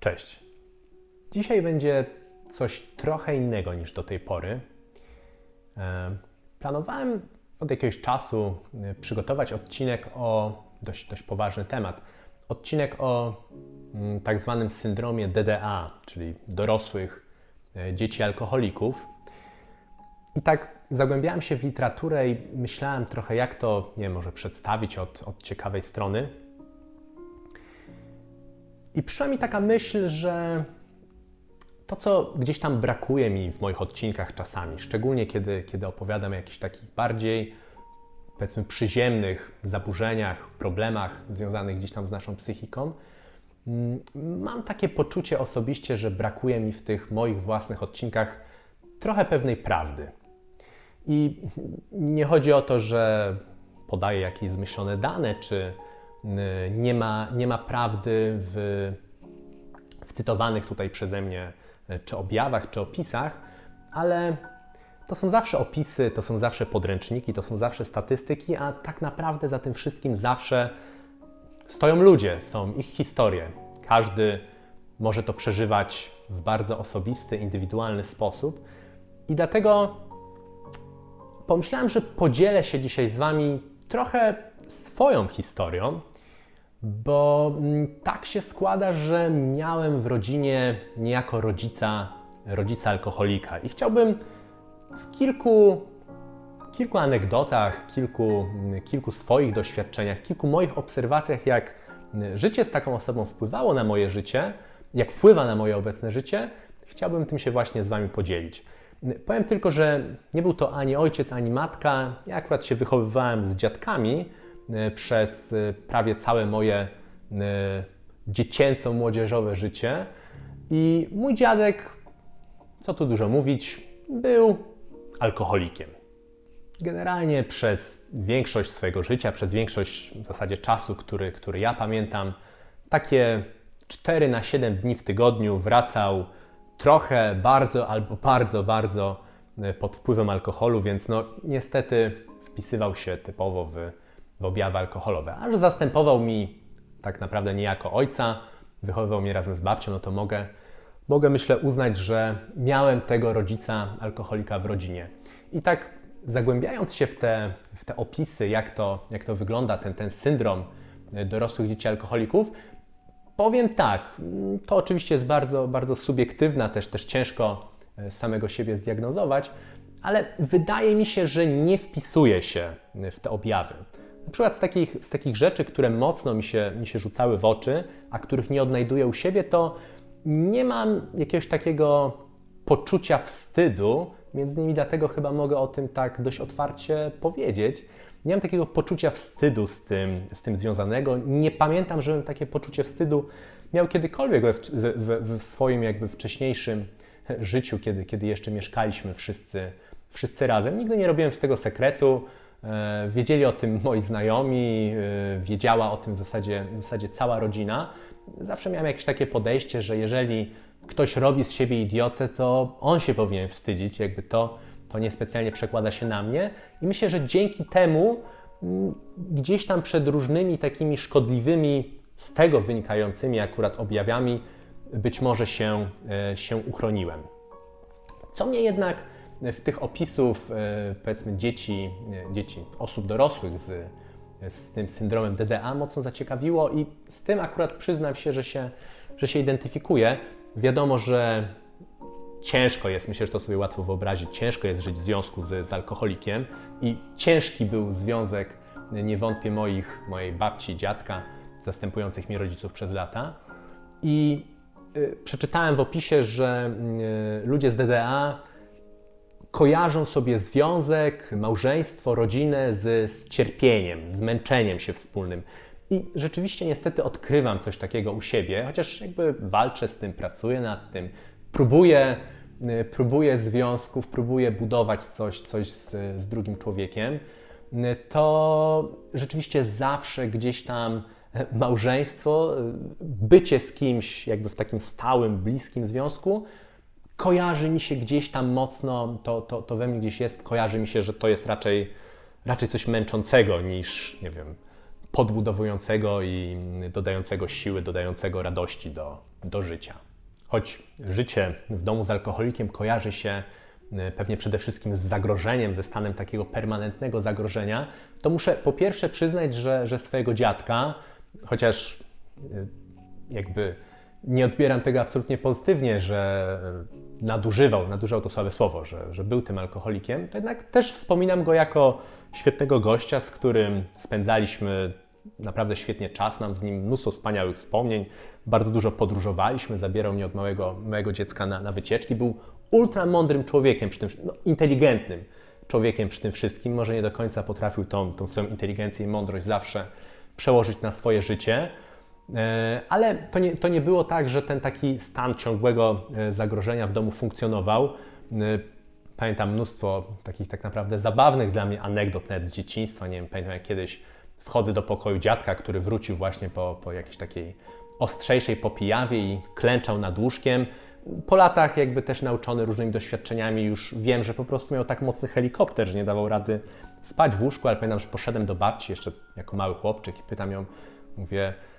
Cześć. Dzisiaj będzie coś trochę innego niż do tej pory. E, Planowałem od jakiegoś czasu e, przygotować odcinek o dość, dość poważny temat. Odcinek o mm, tak zwanym syndromie DDA, czyli dorosłych e, dzieci alkoholików. I tak zagłębiałem się w literaturę i myślałem trochę, jak to, nie wiem, może przedstawić od, od ciekawej strony. I przyszła mi taka myśl, że to, co gdzieś tam brakuje mi w moich odcinkach czasami, szczególnie kiedy, kiedy opowiadam o jakichś takich bardziej, powiedzmy, przyziemnych zaburzeniach, problemach związanych gdzieś tam z naszą psychiką, mm, mam takie poczucie osobiście, że brakuje mi w tych moich własnych odcinkach trochę pewnej prawdy. I nie chodzi o to, że podaję jakieś zmyślone dane, czy nie ma, nie ma prawdy w, w cytowanych tutaj przeze mnie y, czy objawach, czy opisach, ale to są zawsze opisy, to są zawsze podręczniki, to są zawsze statystyki, a tak naprawdę za tym wszystkim zawsze stoją ludzie, są ich historie. Każdy może to przeżywać w bardzo osobisty, indywidualny sposób. I dlatego pomyślałem, że podzielę się dzisiaj z Wami trochę swoją historią, bo mm, tak się składa, że miałem w rodzinie niejako rodzica, rodzica alkoholika i chciałbym w kilku, kilku anegdotach, kilku, mm, kilku swoich doświadczeniach, kilku moich obserwacjach, jak mm, życie z taką osobą wpływało na moje życie, jak wpływa na moje obecne życie, chciałbym tym się właśnie z Wami podzielić. Powiem tylko, że nie był to ani ojciec, ani matka. Ja akurat się wychowywałem z dziadkami przez e, prawie całe moje e, dziecięco-młodzieżowe życie. I mój dziadek, co tu dużo mówić, był alkoholikiem. Generalnie przez większość swojego życia, przez większość w zasadzie czasu, który, który ja pamiętam, takie 4 na 7 dni w tygodniu wracał trochę, bardzo albo bardzo, bardzo e, pod wpływem alkoholu, więc no niestety wpisywał się typowo w, w objawy alkoholowe. A że zastępował mi tak naprawdę niejako ojca, wychowywał mnie razem z babcią, no to mogę, mogę myślę uznać, że miałem tego rodzica alkoholika w rodzinie. I tak zagłębiając się w te, w te opisy, jak to, jak to wygląda, ten, ten syndrom e, dorosłych dzieci alkoholików, Powiem tak, to oczywiście jest bardzo, bardzo subiektywna, też, też ciężko e, samego siebie zdiagnozować, ale wydaje mi się, że nie wpisuje się w te objawy. Na przykład z takich, z takich rzeczy, które mocno mi się, mi się rzucały w oczy, a których nie odnajduję u siebie, to nie mam jakiegoś takiego poczucia wstydu, między innymi dlatego chyba mogę o tym tak dość otwarcie powiedzieć nie mam takiego poczucia wstydu z tym, z tym związanego. Nie pamiętam, żebym takie poczucie wstydu miał kiedykolwiek we, w, w swoim jakby wcześniejszym życiu, kiedy, kiedy jeszcze mieszkaliśmy wszyscy, wszyscy razem. Nigdy nie robiłem z tego sekretu. E, wiedzieli o tym moi znajomi, e, wiedziała o tym w zasadzie, w zasadzie cała rodzina. Zawsze miałem jakieś takie podejście, że jeżeli ktoś robi z siebie idiotę, to on się powinien wstydzić, jakby to to niespecjalnie przekłada się na mnie i myślę, że dzięki temu mm, gdzieś tam przed różnymi takimi szkodliwymi, z tego wynikającymi akurat objawami, być może się, e, się uchroniłem. Co mnie jednak w tych opisów, e, powiedzmy, dzieci, e, dzieci osób dorosłych z, z tym syndromem DDA mocno zaciekawiło i z tym akurat przyznam się, że się, że się identyfikuję. Wiadomo, że ciężko jest, myślę, że to sobie łatwo wyobrazić, ciężko jest żyć w związku z, z alkoholikiem i ciężki był związek, nie wątpię, moich, mojej babci, dziadka, zastępujących mi rodziców przez lata. I y, przeczytałem w opisie, że y, ludzie z DDA kojarzą sobie związek, małżeństwo, rodzinę z, z cierpieniem, zmęczeniem się wspólnym. I rzeczywiście niestety odkrywam coś takiego u siebie, chociaż jakby walczę z tym, pracuję nad tym, próbuję, y, próbuję związków, próbuję budować coś, coś z, z drugim człowiekiem, y, to rzeczywiście zawsze gdzieś tam małżeństwo, y, bycie z kimś jakby w takim stałym, bliskim związku, kojarzy mi się gdzieś tam mocno, to, to, to we mnie gdzieś jest, kojarzy mi się, że to jest raczej, raczej coś męczącego niż, nie wiem, podbudowującego i dodającego siły, dodającego radości do, do życia. Choć życie w domu z alkoholikiem kojarzy się e, pewnie przede wszystkim z zagrożeniem, ze stanem takiego permanentnego zagrożenia, to muszę po pierwsze przyznać, że, że swojego dziadka, chociaż e, jakby nie odbieram tego absolutnie pozytywnie, że e, nadużywał, nadużywał to słabe słowo, że, że był tym alkoholikiem, to jednak też wspominam go jako świetnego gościa, z którym spędzaliśmy naprawdę świetnie czas, mam z nim mnóstwo wspaniałych wspomnień, bardzo dużo podróżowaliśmy, zabierał mnie od małego, małego dziecka na, na wycieczki, był ultra mądrym człowiekiem, przy tym, no, inteligentnym człowiekiem przy tym wszystkim, może nie do końca potrafił tą, tą swoją inteligencję i mądrość zawsze przełożyć na swoje życie, Ale to nie, to nie było tak, że ten taki stan ciągłego e, zagrożenia w domu funkcjonował. E, Pamiętam mnóstwo takich tak naprawdę zabawnych dla mnie anegdot nawet z dzieciństwa. Nie wiem, pamiętam jak kiedyś wchodzę do pokoju dziadka, który wrócił właśnie po, po jakiejś takiej ostrzejszej popijawie i klęczał nad łóżkiem. Po latach jakby też nauczony różnymi doświadczeniami już wiem, że po prostu miał tak mocny helikopter, że nie dawał rady spać w łóżku, ale pamiętam, że poszedłem do babci jeszcze jako mały chłopczyk i pytam ją, mówię, e,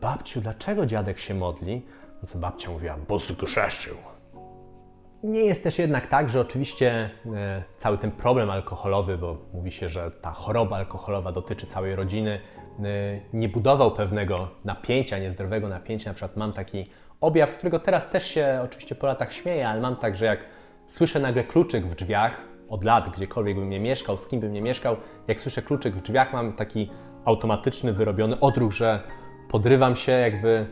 babciu, dlaczego dziadek się modli? No co babcia mówiła, bo zgrzeszył. Nie jest też jednak tak, że oczywiście e, cały ten problem alkoholowy, bo mówi się, że ta choroba alkoholowa dotyczy całej rodziny, e, nie budował pewnego napięcia, niezdrowego napięcia. Na przykład mam taki objaw, z którego teraz też się oczywiście po latach śmieję, ale mam tak, że jak słyszę nagle kluczyk w drzwiach, od lat, gdziekolwiek bym nie mieszkał, z kim bym nie mieszkał, jak słyszę kluczyk w drzwiach, mam taki automatyczny, wyrobiony odruch, że podrywam się, jakby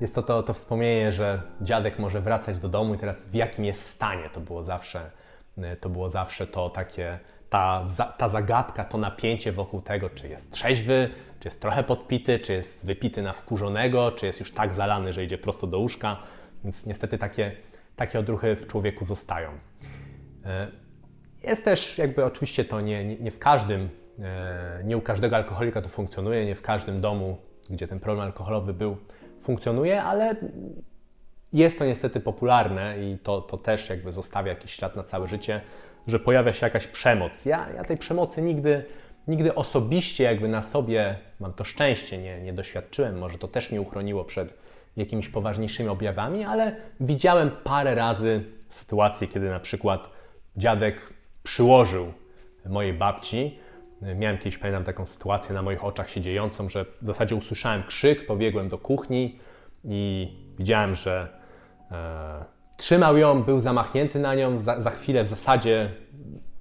jest to, to to wspomnienie, że dziadek może wracać do domu i teraz w jakim jest stanie. To było zawsze y, to, było zawsze to takie, ta, ta zagadka, to napięcie wokół tego, czy jest trzeźwy, czy jest trochę podpity, czy jest wypity na wkurzonego, czy jest już tak zalany, że idzie prosto do łóżka. Więc niestety takie, takie odruchy w człowieku zostają. Y, Jest też jakby oczywiście to nie, nie, nie w każdym, e, nie u każdego alkoholika to funkcjonuje, nie w każdym domu, gdzie ten problem alkoholowy był, funkcjonuje, ale jest to niestety popularne i to, to też jakby zostawia jakiś ślad na całe życie, że pojawia się jakaś przemoc. Ja, ja tej przemocy nigdy, nigdy osobiście jakby na sobie, mam to szczęście, nie, nie doświadczyłem, może to też mnie uchroniło przed jakimiś poważniejszymi objawami, ale widziałem parę razy sytuacje, kiedy na przykład dziadek przyłożył mojej babci. Miałem kiedyś, pamiętam, taką sytuację na moich oczach się dziejącą, że w zasadzie usłyszałem krzyk, pobiegłem do kuchni i widziałem, że e, trzymał ją, był zamachnięty na nią. Za, za chwilę w zasadzie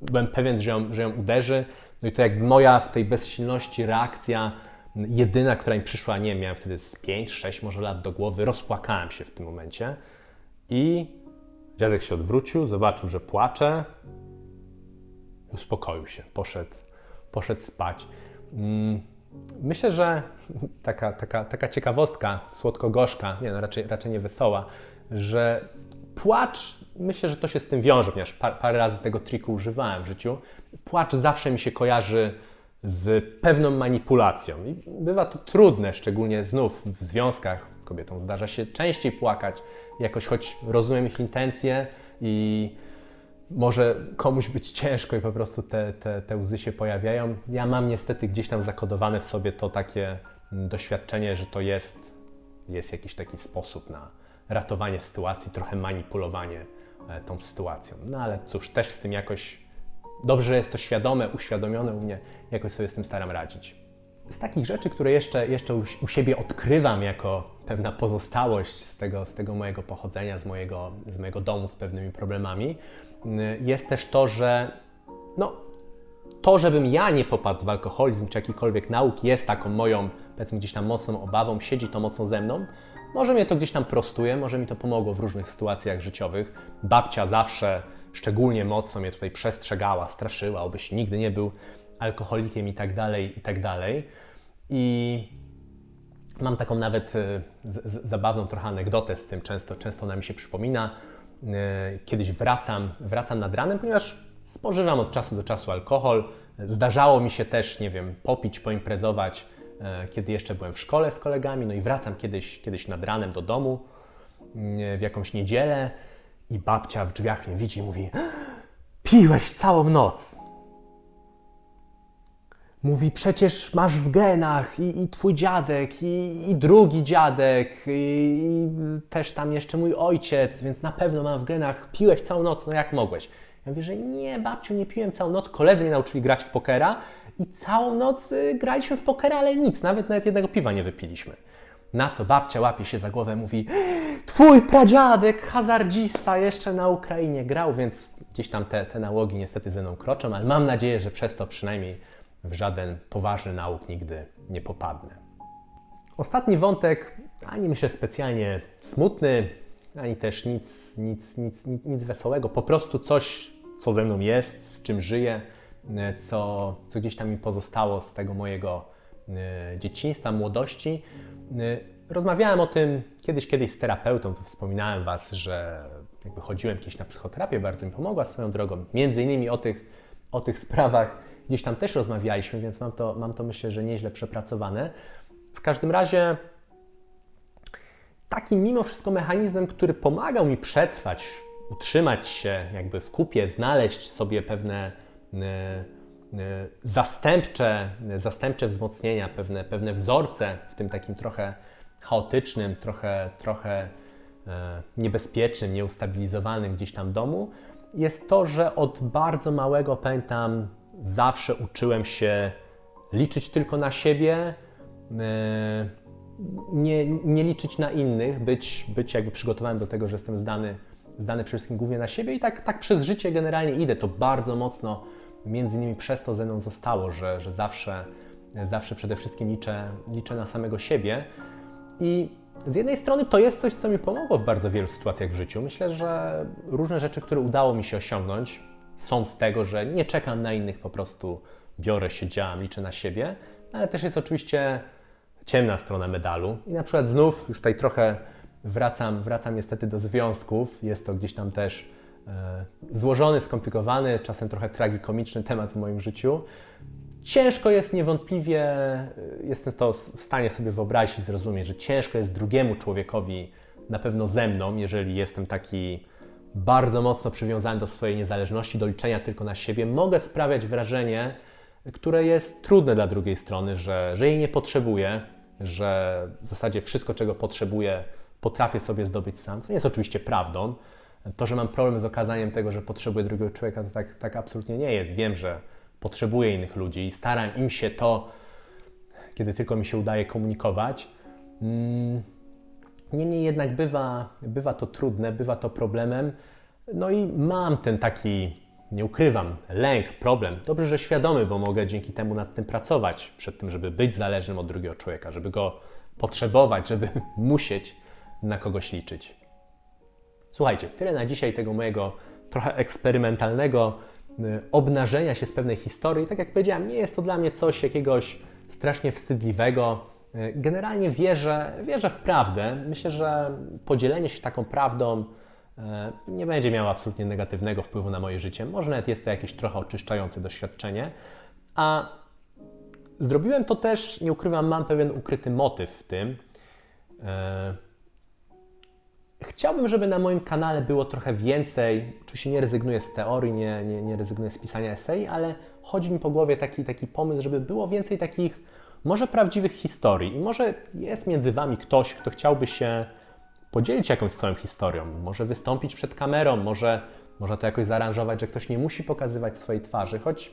byłem pewien, że ją, że ją uderzy. No i to jakby moja w tej bezsilności reakcja, jedyna, która mi przyszła, nie wiem, miałem wtedy z 5-6 może lat do głowy, rozpłakałem się w tym momencie. I dziadek się odwrócił, zobaczył, że płaczę, uspokoił się, poszedł, poszedł spać. Mm, Myślę, że taka, taka, taka ciekawostka, słodko-gorzka, nie no, raczej, raczej nie wesoła, że płacz, myślę, że to się z tym wiąże, ponieważ par, parę razy tego triku używałem w życiu. Płacz zawsze mi się kojarzy z pewną manipulacją i bywa to trudne, szczególnie znów w związkach. Kobietom zdarza się częściej płakać, jakoś choć rozumiem ich intencje i może komuś być ciężko i po prostu te, te, te łzy się pojawiają. Ja mam niestety gdzieś tam zakodowane w sobie to takie mm, doświadczenie, że to jest, jest jakiś taki sposób na ratowanie sytuacji, trochę manipulowanie e, tą sytuacją. No ale cóż, też z tym jakoś dobrze, jest to świadome, uświadomione u mnie, jakoś sobie z tym staram radzić. Z takich rzeczy, które jeszcze, jeszcze u, siebie odkrywam jako pewna pozostałość z tego, z tego mojego pochodzenia, z mojego, z mojego domu z pewnymi problemami, jest też to, że no, to, żebym ja nie popadł w alkoholizm czy jakikolwiek nauk, jest taką moją, powiedzmy, gdzieś tam mocną obawą, siedzi to mocno ze mną. Może mnie to gdzieś tam prostuje, może mi to pomogło w różnych sytuacjach życiowych. Babcia zawsze szczególnie mocno mnie tutaj przestrzegała, straszyła, obyś nigdy nie był alkoholikiem i tak dalej, i tak dalej. I mam taką nawet y, z, z, zabawną trochę anegdotę z tym, często, często ona mi się przypomina. Y, Kiedyś wracam, wracam nad ranem, ponieważ spożywam od czasu do czasu alkohol. Zdarzało mi się też, nie wiem, popić, poimprezować, y, kiedy jeszcze byłem w szkole z kolegami, no i wracam kiedyś, kiedyś nad ranem do domu y, w jakąś niedzielę i babcia w drzwiach mnie widzi i mówi piłeś całą noc. Mówi, przecież masz w genach i, i twój dziadek, i, i drugi dziadek, i, i też tam jeszcze mój ojciec, więc na pewno mam w genach, piłeś całą noc, no jak mogłeś? Ja mówię, że nie, babciu, nie piłem całą noc, koledzy mnie nauczyli grać w pokera i całą noc y, graliśmy w pokera, ale nic, nawet nawet jednego piwa nie wypiliśmy. Na co babcia łapie się za głowę, mówi Twój pradziadek, hazardzista, jeszcze na Ukrainie grał, więc gdzieś tam te, te nałogi niestety ze mną kroczą, ale mam nadzieję, że przez to przynajmniej w żaden poważny nauk nigdy nie popadnę. Ostatni wątek, ani myślę specjalnie smutny, ani też nic, nic, nic, nic, wesołego, po prostu coś, co ze mną jest, z czym żyję, co, co gdzieś tam mi pozostało z tego mojego e, dzieciństwa, młodości. E, Rozmawiałem o tym kiedyś, kiedyś z terapeutą, to wspominałem Was, że jakby chodziłem kiedyś na psychoterapię, bardzo mi pomogła swoją drogą. Między innymi o tych, o tych sprawach gdzieś tam też rozmawialiśmy, więc mam to, mam to myślę, że nieźle przepracowane. W każdym razie takim mimo wszystko mechanizmem, który pomagał mi przetrwać, utrzymać się jakby w kupie, znaleźć sobie pewne y, y, zastępcze, zastępcze wzmocnienia, pewne, pewne wzorce w tym takim trochę chaotycznym, trochę, trochę e, niebezpiecznym, nieustabilizowanym gdzieś tam domu, jest to, że od bardzo małego pamiętam, zawsze uczyłem się liczyć tylko na siebie, e, nie, nie liczyć na innych, być, być jakby przygotowany do tego, że jestem zdany, zdany przede wszystkim głównie na siebie i tak, tak przez życie generalnie idę. To bardzo mocno między innymi przez to ze mną zostało, że, że zawsze, zawsze przede wszystkim liczę, liczę na samego siebie. I z jednej strony to jest coś, co mi pomogło w bardzo wielu sytuacjach w życiu. Myślę, że różne rzeczy, które udało mi się osiągnąć, są z tego, że nie czekam na innych, po prostu biorę się, działam, liczę na siebie, ale też jest oczywiście ciemna strona medalu. I na przykład znów już tutaj trochę wracam, wracam niestety do związków. Jest to gdzieś tam też e, złożony, skomplikowany, czasem trochę tragikomiczny temat w moim życiu. Ciężko jest niewątpliwie, y, jestem to w stanie sobie wyobrazić i zrozumieć, że ciężko jest drugiemu człowiekowi, na pewno ze mną, jeżeli jestem taki bardzo mocno przywiązany do swojej niezależności, do liczenia tylko na siebie, mogę sprawiać wrażenie, które jest trudne dla drugiej strony, że, że jej nie potrzebuję, że w zasadzie wszystko, czego potrzebuję, potrafię sobie zdobyć sam, co nie jest oczywiście prawdą. To, że mam problem z okazaniem tego, że potrzebuję drugiego człowieka, to tak, tak absolutnie nie jest. Wiem, że potrzebuję innych ludzi i staram im się to, kiedy tylko mi się udaje komunikować. Mm, niemniej jednak bywa, bywa to trudne, bywa to problemem. No i mam ten taki, nie ukrywam, lęk, problem. Dobrze, że świadomy, bo mogę dzięki temu nad tym pracować, przed tym, żeby być zależnym od drugiego człowieka, żeby go potrzebować, żeby musieć na kogoś liczyć. Słuchajcie, tyle na dzisiaj tego mojego trochę eksperymentalnego Y, obnażenia się z pewnej historii. Tak jak powiedziałem, nie jest to dla mnie coś jakiegoś strasznie wstydliwego. Y, generalnie wierzę, wierzę w prawdę. Myślę, że podzielenie się taką prawdą y, nie będzie miało absolutnie negatywnego wpływu na moje życie. Może nawet jest to jakieś trochę oczyszczające doświadczenie. A zrobiłem to też, nie ukrywam, mam pewien ukryty motyw w tym. Chciałbym, żeby na moim kanale było trochę więcej. Oczywiście nie rezygnuję z teorii, nie, nie, nie rezygnuję z pisania esej, ale chodzi mi po głowie taki, taki pomysł, żeby było więcej takich może prawdziwych historii. I może jest między Wami ktoś, kto chciałby się podzielić jakąś swoją historią, może wystąpić przed kamerą, może, może to jakoś zaaranżować, że ktoś nie musi pokazywać swojej twarzy, choć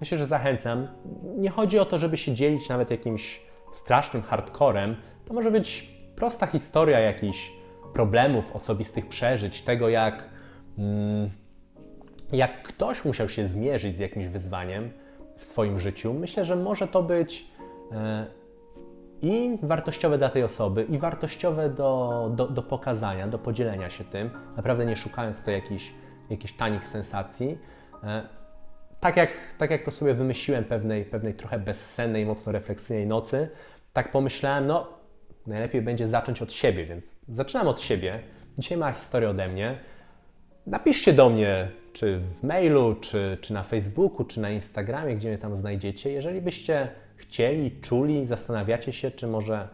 myślę, że zachęcam. Nie chodzi o to, żeby się dzielić nawet jakimś strasznym hardcorem. To może być prosta historia jakiś problemów, osobistych przeżyć, tego jak, mm, jak ktoś musiał się zmierzyć z jakimś wyzwaniem w swoim życiu, myślę, że może to być i wartościowe dla tej osoby, i wartościowe do, do, do pokazania, do podzielenia się tym, naprawdę nie szukając to jakichś, jakichś tanich sensacji. E, tak jak, tak jak to sobie wymyśliłem pewnej, pewnej trochę bezsennej, mocno refleksyjnej nocy, tak pomyślałem, no najlepiej będzie zacząć od siebie, więc zaczynam od siebie. Dzisiaj ma historię ode mnie. Napiszcie do mnie, czy w mailu, czy, czy na Facebooku, czy na Instagramie, gdzie mnie tam znajdziecie. Jeżeli byście chcieli, czuli, zastanawiacie się, czy może,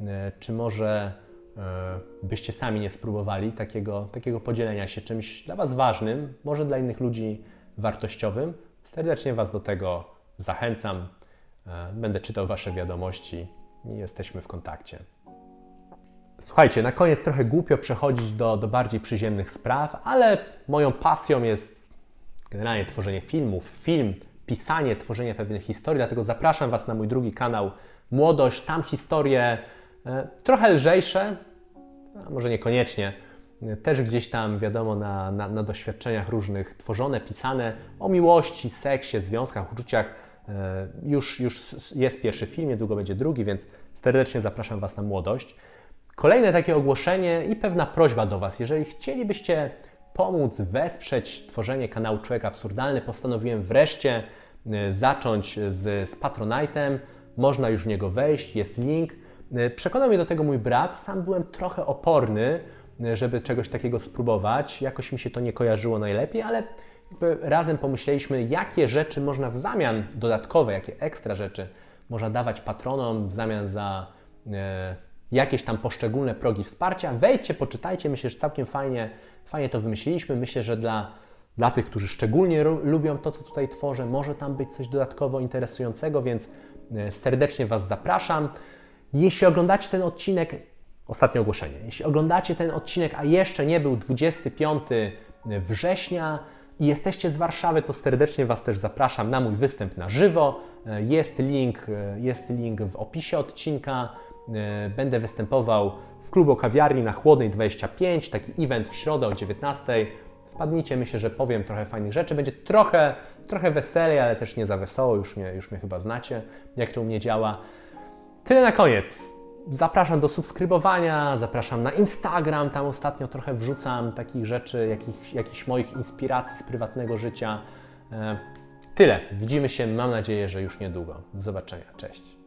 e, czy może e, byście sami nie spróbowali takiego, takiego podzielenia się czymś dla Was ważnym, może dla innych ludzi wartościowym, serdecznie Was do tego zachęcam. E, Będę czytał Wasze wiadomości i jesteśmy w kontakcie. Słuchajcie, na koniec trochę głupio przechodzić do, do bardziej przyziemnych spraw, ale moją pasją jest generalnie tworzenie filmów, film, pisanie, tworzenie pewnych historii, dlatego zapraszam Was na mój drugi kanał Młodość. Tam historie e, trochę lżejsze, a może niekoniecznie, e, też gdzieś tam, wiadomo, na, na, na doświadczeniach różnych tworzone, pisane o miłości, seksie, związkach, uczuciach. E, Już, już jest pierwszy film, niedługo będzie drugi, więc serdecznie zapraszam Was na Młodość. Kolejne takie ogłoszenie i pewna prośba do Was. Jeżeli chcielibyście pomóc, wesprzeć tworzenie kanału Człowiek Absurdalny, postanowiłem wreszcie y, zacząć z, z Patronite'em. Można już w niego wejść, jest link. Y, Przekonał mnie do tego mój brat. Sam byłem trochę oporny, y, żeby czegoś takiego spróbować. Jakoś mi się to nie kojarzyło najlepiej, ale razem pomyśleliśmy, jakie rzeczy można w zamian dodatkowe, jakie ekstra rzeczy można dawać patronom w zamian za jakieś tam poszczególne progi wsparcia. Wejdźcie, poczytajcie, myślę, że całkiem fajnie, fajnie to wymyśliliśmy. Myślę, że dla, dla tych, którzy szczególnie lubią to, co tutaj tworzę, może tam być coś dodatkowo interesującego, więc e, serdecznie Was zapraszam. Jeśli oglądacie ten odcinek, ostatnie ogłoszenie, jeśli oglądacie ten odcinek, a jeszcze nie był 25 września i jesteście z Warszawy, to serdecznie Was też zapraszam na mój występ na żywo. E, Jest link, e, jest link w opisie odcinka. E, Będę występował w klubu kawiarni na Chłodnej 25, taki event w środę o 19. Wpadnijcie, myślę, że powiem trochę fajnych rzeczy. Będzie trochę, trochę weselej, ale też nie za wesoło, już mnie, już mnie chyba znacie, jak to u mnie działa. Tyle na koniec. Zapraszam do subskrybowania, zapraszam na Instagram, tam ostatnio trochę wrzucam takich rzeczy, jakich, jakichś moich inspiracji z prywatnego życia. E, Tyle. Widzimy się, mam nadzieję, że już niedługo. Do zobaczenia. Cześć.